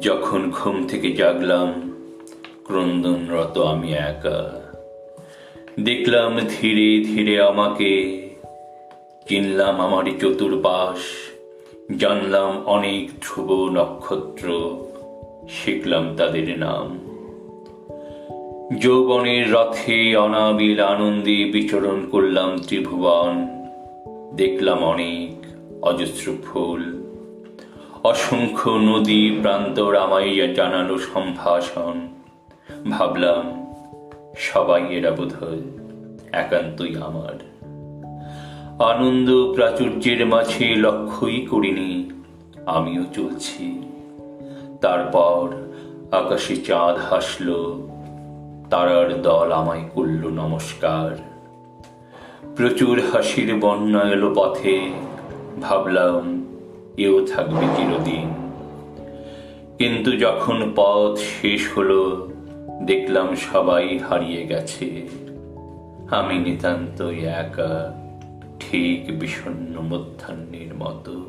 যখন ঘুম থেকে জাগলাম, ক্রন্দনরত আমি একা। দেখলাম ধীরে ধীরে আমাকে, চিনলাম আমারই চতুর্পাশ, জানলাম অনেক ধ্রুব নক্ষত্র, শিখলাম তাদের নাম। যৌবনের রথে অনাবিল আনন্দে বিচরণ করলাম ত্রিভুবন, দেখলাম অনেক অজস্র ফুল। অসংখ্য নদী প্রান্ত রামাইয়া জানানো সম্ভাষণ। ভাবলাম, সবাই এরা বোধ একান্তই আমার। আনন্দ প্রাচুর্যের মাঝে লক্ষ্যই করিনি, আমিও চলছি। তারপর আকাশে চাঁদ হাসল, তারার দল আমায় করল নমস্কার। প্রচুর হাসির বন্যা এলো পথে, ভাবলাম এও থাকবে চিরদিন। কিন্তু যখন পথ শেষ হলো, দেখলাম সবাই হারিয়ে গেছে। আমি নিতান্তই একা, ঠিক বিষণ্ণ মধ্যাহ্নের মতো।